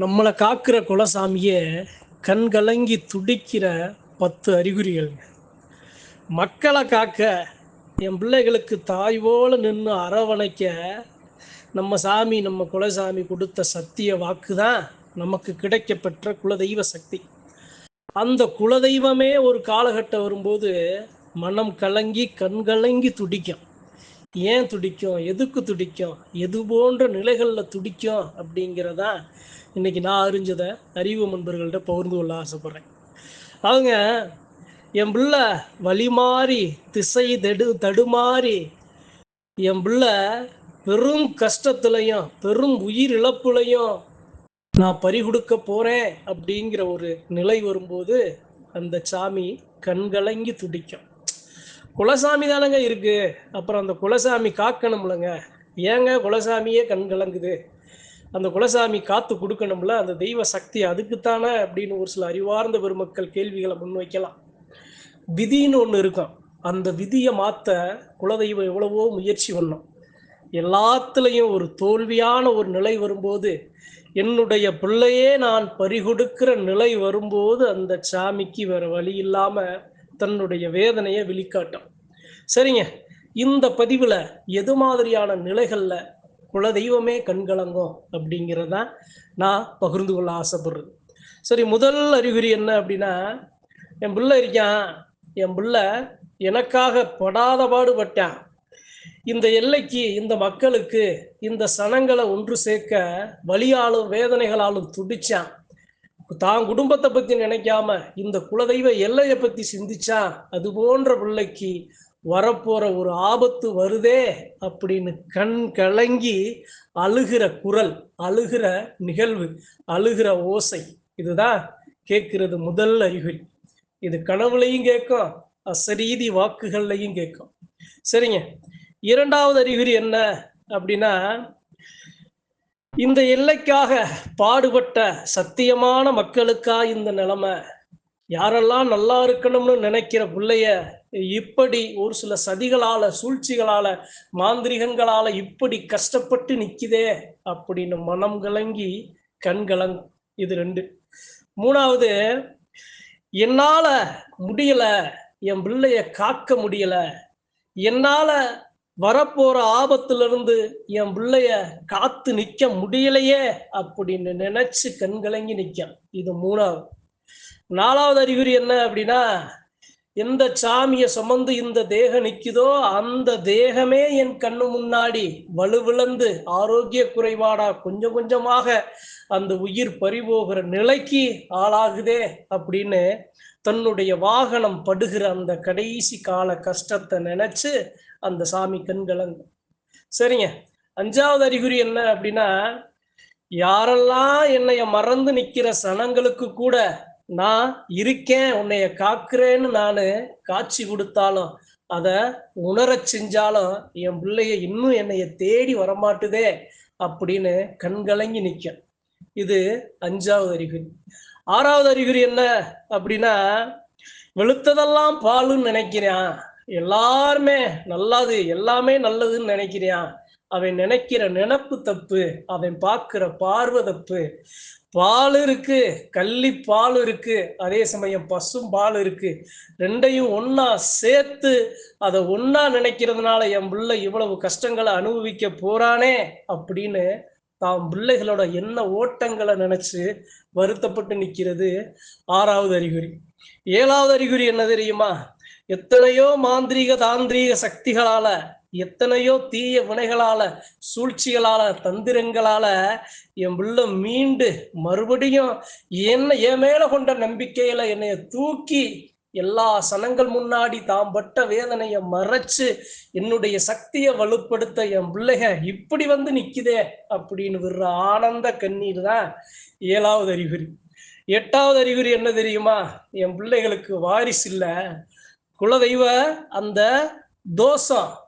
நம்மளை காக்கிற குலசாமியே கண் கலங்கி துடிக்கிற பத்து அறிகுறிகள். மக்களை காக்க என் பிள்ளைகளுக்கு தாய் போல நின்று அரவணைக்க நம்ம சாமி நம்ம குலசாமி கொடுத்த சத்திய வாக்கு தான் நமக்கு கிடைக்கப்பெற்ற குலதெய்வ சக்தி. அந்த குலதெய்வமே ஒரு காலகட்டம் வரும்போது மனம் கலங்கி கண் கலங்கி துடிக்கும். ஏன் துடிக்கும்? எதுக்கு துடிக்கும்? எது போன்ற நிலைகளில் துடிக்கும் அப்படிங்கிறதா இன்னைக்கு நான் அறிஞ்சதை அறிவு நண்பர்கள்ட்ட பகிர்ந்து கொள்ள ஆசைப்பட்றேன். அவங்க என் பிள்ளை வழி மாறி திசை தடு தடுமாறி. என் பிள்ளை பெரும் கஷ்டத்துலையும் பெரும் உயிர் இழப்புலையும் நான் பறி கொடுக்க போறேன் அப்படிங்கிற ஒரு நிலை வரும்போது அந்த சாமி கண்கலங்கி துடிக்கும். குலசாமி தானங்க இருக்கு. அப்புறம் அந்த குலசாமி காக்கணும்லங்க. ஏங்க குலசாமியே கண் கலங்குது? அந்த குலசாமி காத்து கொடுக்கணும்ல? அந்த தெய்வ சக்தி அதுக்குத்தானே அப்படின்னு ஒரு சில அறிவார்ந்த பெருமக்கள் கேள்விகளை முன்வைக்கலாம். விதின்னு ஒன்று இருக்கும். அந்த விதியை மாற்ற குலதெய்வம் எவ்வளவோ முயற்சி பண்ணும். எல்லாத்துலேயும் ஒரு தோல்வியான ஒரு நிலை வரும்போது என்னுடைய பிள்ளையே நான் பறிகொடுக்கிற நிலை வரும்போது அந்த சாமிக்கு வேற வழி இல்லாமல் தன்னுடைய வேதனையை வெளிக்காட்டும் சரிங்க. இந்த பதிவில் எது மாதிரியான நிலைகளில் குலதெய்வமே கண்கலங்கும் அப்படிங்கிறத நான் பகிர்ந்து கொள்ள ஆசைப்படுறது சரி முதல் அறிகுறி என்ன அப்படின்னா என் பிள்ளை இருக்கான். என் பிள்ளை எனக்காக படாத பாடுபட்டான். இந்த எல்லைக்கு இந்த மக்களுக்கு இந்த சனங்களை ஒன்று சேர்க்க வழியாலும் வேதனைகளாலும் துடிச்சான். தான் குடும்பத்தை பத்தி நினைக்காம இந்த குலதெய்வ எல்லையை பத்தி சிந்திச்சா அது போன்ற பிள்ளைக்கு வரப்போற ஒரு ஆபத்து வருதே அப்படின்னு கண் கலங்கி அழுகிற குரல் அழுகிற நிகழ்வு அழுகிற ஓசை இதுதான் கேட்கிறது முதல் அறிகுறி. இது கனவுலையும் கேட்கும் அசரீதி வாக்குகள்லையும் கேட்கும். சரிங்க. இரண்டாவது அறிகுறி என்ன அப்படின்னா இந்த எல்லைக்காக பாடுபட்ட சத்தியமான மக்களுக்கா இந்த நிலைமை? யாரெல்லாம் நல்லா இருக்கணும்னு நினைக்கிற பிள்ளைய இப்படி ஒரு சில சதிகளால சூழ்ச்சிகளால மாந்திரிகங்களால இப்படி கஷ்டப்பட்டு நிக்குதே அப்படின்னு மனம் கலங்கி கண்கலங் இது ரெண்டு. மூணாவது என்னால முடியல என் பிள்ளைய காக்க முடியல என்னால வரப்போற ஆபத்துல இருந்து என் பிள்ளைய காத்து நிக்க முடியலையே அப்படின்னு நினைச்சு கண்கலங்கி நிற்கும் இது மூணாவது. நாலாவது அறிகுறி என்ன அப்படின்னா எந்த சாமியை சுமந்து இந்த தேகம் நிக்குதோ அந்த தேகமே என் கண்ணு முன்னாடி வலுவிழந்து ஆரோக்கிய குறைபாடா கொஞ்சம் கொஞ்சமாக அந்த உயிர் பறிபோகிற நிலைக்கு ஆளாகுதே அப்படின்னு தன்னுடைய வாகனம் படுகிற அந்த கடைசி கால கஷ்டத்தை நினைச்சு அந்த சாமி கண்கலங்க சரிங்க. அஞ்சாவது அறிகுறி என்ன அப்படின்னா யாரெல்லாம் என்னைய மறந்து நிக்கிற சனங்களுக்கு கூட நான் இருக்கேன் உன்னைய காக்குறேன்னு நான் காட்சி கொடுத்தாலும் அதை உணர செஞ்சாலும் என் பிள்ளைய இன்னும் என்னைய தேடி வரமாட்டுதே அப்படின்னு கண்கலங்கி நிற்கும் இது அஞ்சாவது அறிகுறி. ஆறாவது அறிகுறி என்ன அப்படின்னா வெளுத்ததெல்லாம் பாலுன்னு நினைக்கிறான் எல்லாருமே நல்லாது எல்லாமே நல்லதுன்னு நினைக்கிறான் அவன் நினைக்கிற நினப்பு தப்பு அவன் பார்க்கிற பார்வை தப்பு. பால் இருக்கு கள்ளி பால் இருக்கு அதே சமயம் பசும் பால் இருக்கு. ரெண்டையும் ஒன்னா சேர்த்து அதை ஒன்னா நினைக்கிறதுனால என் பிள்ளை இவ்வளவு கஷ்டங்களை அனுபவிக்க போறானே அப்படின்னு தாம் பிள்ளைகளோட என்ன ஓட்டங்களை நினைச்சு வருத்தப்பட்டு நிற்கிறது ஆறாவது அறிகுறி. ஏழாவது அறிகுறி என்ன தெரியுமா? எத்தனையோ மாந்திரீக தாந்திரீக சக்திகளால எத்தனையோ தீய வினைகளால சூழ்ச்சிகளால தந்திரங்களால என் பிள்ளை மீண்டு மறுபடியும் என்ன என் மேல கொண்ட நம்பிக்கையில என்னைய தூக்கி எல்லா சனங்கள் முன்னாடி தாம் பட்ட வேதனையை மறைச்சு என்னுடைய சக்தியை வலுப்படுத்த என் பிள்ளைக இப்படி வந்து நிக்குதே அப்படின்னு விடுற ஆனந்த கண்ணீர் தான் ஏழாவது அறிகுறி. எட்டாவது அறிகுறி என்ன தெரியுமா? என் பிள்ளைகளுக்கு வாரிசு இல்லை. குலதெய்வ அந்த தோஷம்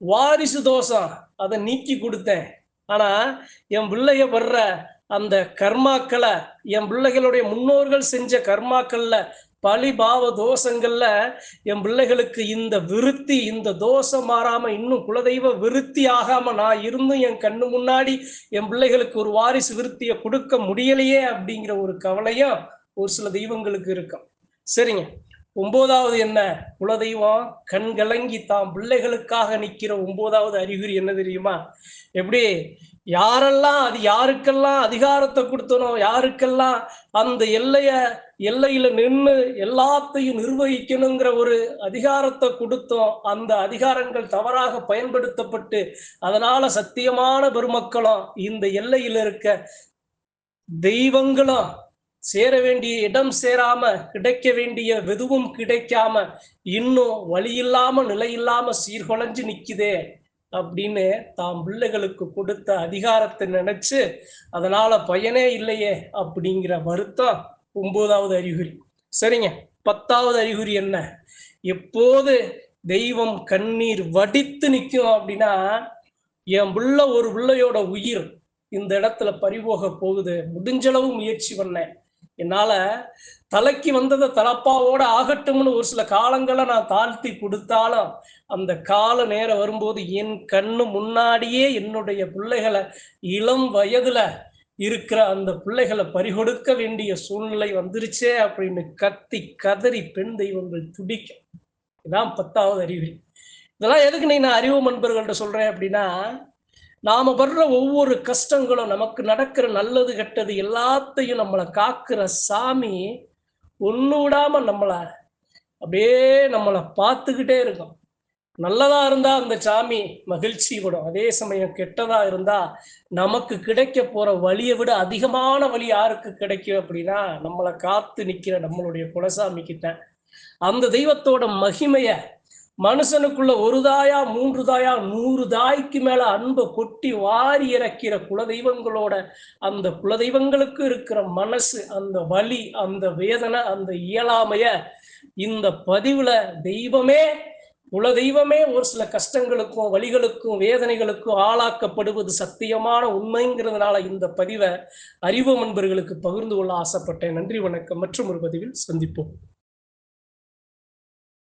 வாரிசு தோஷம். அதை நீக்கி கொடுத்தேன். ஆனா என் பிள்ளைய வர்ற அந்த கர்மாக்களை என் பிள்ளைகளுடைய முன்னோர்கள் செஞ்ச கர்மாக்கள்ல பழி பாவ தோஷங்கள்ல என் பிள்ளைகளுக்கு இந்த விருத்தி இந்த தோஷம் மாறாம இன்னும் குலதெய்வ விருத்தி ஆகாம நான் இருந்தும் என் கண்ணு முன்னாடி என் பிள்ளைகளுக்கு ஒரு வாரிசு விருத்தியை கொடுக்க முடியலையே அப்படிங்கிற ஒரு கவலையும் ஒரு சில தெய்வங்களுக்கு இருக்கும். சரிங்க. ஒன்பதாவது என்ன? குலதெய்வம் கண் கலங்கி தாம் பிள்ளைகளுக்காக நிற்கிற ஒன்பதாவது அறிகுறி என்ன தெரியுமா? எப்படி? யாரெல்லாம் அது யாருக்கெல்லாம் அதிகாரத்தை கொடுத்தனோ யாருக்கெல்லாம் அந்த எல்லைய எல்லையில நின்று எல்லாத்தையும் நிர்வகிக்கணுங்கிற ஒரு அதிகாரத்தை கொடுத்தோம் அந்த அதிகாரங்கள் தவறாக பயன்படுத்தப்பட்டு அதனால சத்தியமான பெருமக்களும் இந்த எல்லையில இருக்க தெய்வங்களும் சேர வேண்டிய இடம் சேராம கிடைக்க வேண்டிய வெதுவும் கிடைக்காம இன்னும் வழி இல்லாம நிலை இல்லாம சீர்குலைஞ்சு நிக்குதே அப்படின்னு தாம் பிள்ளைகளுக்கு கொடுத்த அதிகாரத்தை நினைச்சு அதனால பயனே இல்லையே அப்படிங்கிற வருத்தம் ஒன்பதாவது அறிகுறி. சரிங்க. பத்தாவது அறிகுறி என்ன? எப்போது தெய்வம் கண்ணீர் வடித்து நிற்கும் அப்படின்னா என் புள்ள ஒரு பிள்ளையோட உயிர் இந்த இடத்துல பறிபோக போகுது. முடிஞ்சளவு முயற்சி பண்ணேன். என்னால தலைக்கு வந்ததை தலப்பாவோட ஆகட்டும்னு ஒரு சில காலங்களை நான் தாழ்த்தி கொடுத்தாலும் அந்த கால நேரம் வரும்போது என் கண்ணு முன்னாடியே என்னுடைய பிள்ளைகளை இளம் வயதுல இருக்கிற அந்த பிள்ளைகளை பறிகொடுக்க வேண்டிய சூழ்நிலை வந்துருச்சே அப்படின்னு கத்தி கதறி பெண் தெய்வங்கள் துடிக்கும். இதான் பத்தாவது அறிவு இதெல்லாம் எதுக்கு நீ நான் அறிவு நண்பர்கள்ட்ட சொல்றேன் அப்படின்னா நாம படுற ஒவ்வொரு கஷ்டங்களும் நமக்கு நடக்கிற நல்லது கெட்டது எல்லாத்தையும் நம்மளை காக்குற சாமி ஒன்று விடாம நம்மளை அப்படியே நம்மளை பார்த்துக்கிட்டே இருக்கும் நல்லதா இருந்தா அந்த சாமி மகிழ்ச்சி விடும். அதே சமயம் கெட்டதா இருந்தா நமக்கு கிடைக்க போற வழியை விட அதிகமான வழி யாருக்கு கிடைக்கும் அப்படின்னா நம்மளை காத்து நிக்கிற நம்மளுடைய குலசாமி கிட்ட. அந்த தெய்வத்தோட மகிமைய மனுஷனுக்குள்ள ஒரு தாயா மூன்று தாயா நூறு தாய்க்கு மேல அன்பை கொட்டி வாரி இறக்கிற குலதெய்வங்களோட அந்த குலதெய்வங்களுக்கு இருக்கிற மனசு அந்த வலி அந்த வேதனை அந்த இயலாமைய இந்த பதிவுல தெய்வமே குல தெய்வமே ஒரு சில கஷ்டங்களுக்கும் வழிகளுக்கும் வேதனைகளுக்கும் ஆளாக்கப்படுவது சத்தியமான உண்மைங்கிறதுனால இந்த பதிவை அறிவு நண்பர்களுக்கு பகிர்ந்து கொள்ள ஆசைப்பட்டேன். நன்றி வணக்கம். மற்றும் ஒரு பதிவில் சந்திப்போம்.